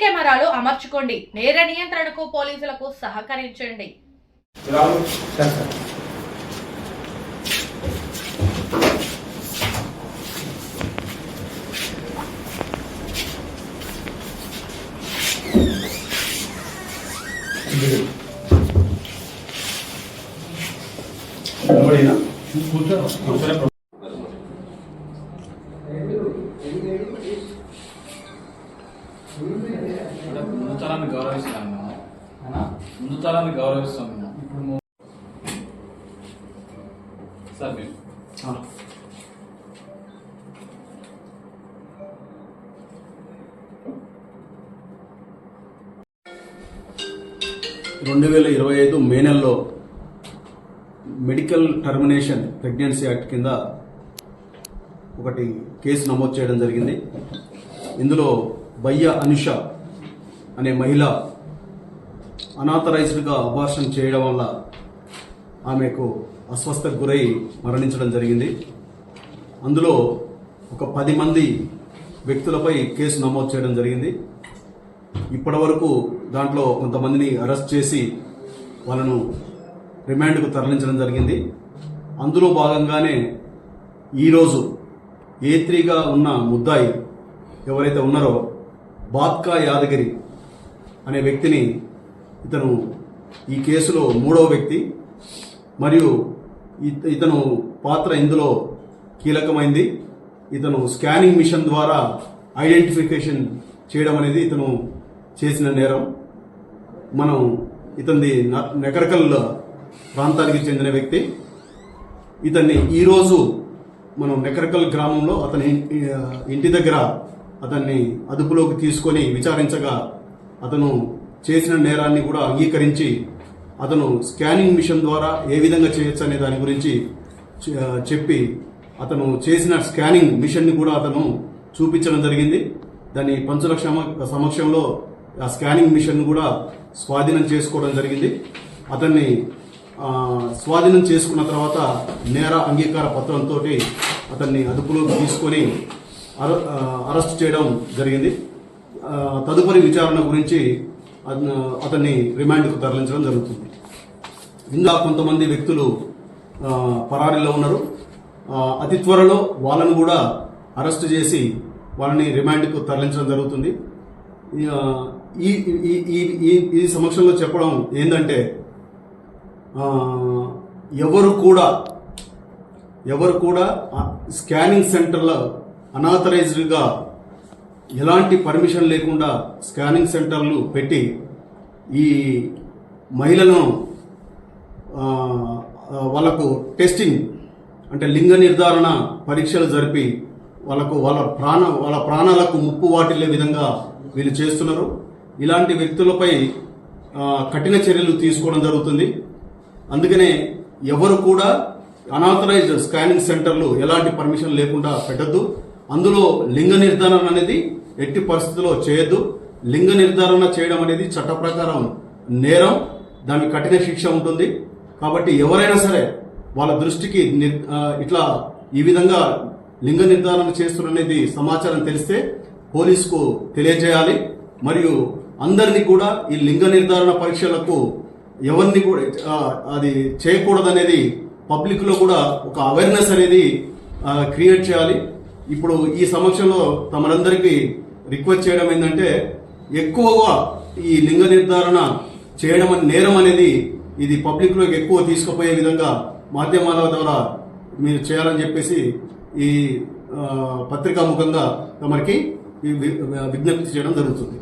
కెమెరాలు అమర్చుకోండి నేర నియంత్రణకు పోలీసులకు సహకరించండి? కూర్చో. ముందు తరాన్ని గౌరవిస్తాం మేము ముందు తరాన్ని గౌరవిస్తాం మేము. ఇప్పుడు సార్ మీరు. రెండు వేల ఇరవై ఐదు మే నెలలో మెడికల్ టర్మినేషన్ ప్రెగ్నెన్సీ యాక్ట్ కింద ఒకటి కేసు నమోదు చేయడం జరిగింది. ఇందులో బయ్య అనుష అనే మహిళ అనాథరైజ్డ్గా అబార్షన్ చేయడం వల్ల ఆమెకు అస్వస్థకు గురై మరణించడం జరిగింది. అందులో ఒక పది మంది వ్యక్తులపై కేసు నమోదు చేయడం జరిగింది. ఇప్పటి వరకు దాంట్లో కొంతమందిని అరెస్ట్ చేసి వాళ్ళను రిమాండ్కు తరలించడం జరిగింది. అందులో భాగంగానే ఈరోజు ఏ త్రీగా ఉన్న ముద్దాయి ఎవరైతే ఉన్నారో బాత్కా యాదగిరి అనే వ్యక్తిని ఇతను ఈ కేసులో మూడవ వ్యక్తి మరియు ఇత- ఇతను పాత్ర ఇందులో కీలకమైంది. ఇతను స్కానింగ్ మిషన్ ద్వారా ఐడెంటిఫికేషన్ చేయడం అనేది ఇతను చేసిన నేరం. మనం ఇతనిది నెకరకల్ ప్రాంతానికి చెందిన వ్యక్తి. ఇతన్ని ఈరోజు మనం నెకరకల్ గ్రామంలో అతని ఇంటి- ఇంటి దగ్గర అతన్ని అదుపులోకి తీసుకొని విచారించగా అతను చేసిన నేరాన్ని కూడా అంగీకరించి అతను స్కానింగ్ మిషన్ ద్వారా ఏ విధంగా చేయొచ్చు అనే దాని గురించి చెప్పి అతను చేసిన స్కానింగ్ మిషన్ని కూడా అతను చూపించడం జరిగింది. దాని పంచుల సమక్షంలో ఆ స్కానింగ్ మిషన్ కూడా స్వాధీనం చేసుకోవడం జరిగింది. అతన్ని స్వాధీనం చేసుకున్న తర్వాత నేర అంగీకార పత్రంతో అతన్ని అదుపులోకి తీసుకొని అర- అరెస్ట్ చేయడం జరిగింది. తదుపరి విచారణ గురించి అతన్ని రిమాండ్కు తరలించడం జరుగుతుంది. ఇంకా కొంతమంది వ్యక్తులు పరారీలో ఉన్నారు. అతి త్వరలో వాళ్ళను కూడా అరెస్ట్ చేసి వాళ్ళని రిమాండ్కు తరలించడం జరుగుతుంది. ఈ, ఈ ఈ- సమక్షంలో చెప్పడం ఏంటంటే ఎవరు కూడా ఎవరు కూడా స్కానింగ్ సెంటర్లో అనాథరైజ్డ్గా ఎలాంటి పర్మిషన్ లేకుండా స్కానింగ్ సెంటర్లు పెట్టి ఈ మహిళలను వాళ్ళకు టెస్టింగ్ అంటే లింగ నిర్ధారణ పరీక్షలు జరిపి వాళ్ళకు వాళ్ళ ప్రాణ వాళ్ళ ప్రాణాలకు ముప్పు వాటిల్లే విధంగా వీళ్ళు చేస్తున్నారు. ఇలాంటి వ్యక్తులపై కఠిన చర్యలు తీసుకోవడం జరుగుతుంది. అందుకనే ఎవరు కూడా అనాథరైజ్డ్ స్కానింగ్ సెంటర్లు ఎలాంటి పర్మిషన్ లేకుండా పెట్టద్దు. అందులో లింగ నిర్ధారణ అనేది ఎట్టి పరిస్థితుల్లో చేయొద్దు. లింగ నిర్ధారణ చేయడం అనేది చట్ట ప్రకారం నేరం దానికి కఠిన శిక్ష ఉంటుంది. కాబట్టి ఎవరైనా సరే వాళ్ళ దృష్టికి నిర్- ఇట్లా ఈ విధంగా లింగ నిర్ధారణ చేస్తున్నది సమాచారం తెలిస్తే పోలీసుకు తెలియజేయాలి. మరియు అందరినీ కూడా ఈ లింగ నిర్ధారణ పరీక్షలకు ఎవరిని కూడా అది చేయకూడదనేది పబ్లిక్లో కూడా ఒక అవేర్నెస్ అనేది క్రియేట్ చేయాలి. ఇప్పుడు ఈ సమక్షంలో తమరందరికీ రిక్వెస్ట్ చేయడం ఏంటంటే ఎక్కువగా ఈ లింగ నిర్ధారణ చేయడం నేరం అనేది ఇది పబ్లిక్లోకి ఎక్కువ తీసుకుపోయే విధంగా మాధ్యమాల ద్వారా మీరు చేయాలని చెప్పేసి ఈ పత్రికా ముఖంగా తమరికి విజ్ఞప్తి చేయడం జరుగుతుంది.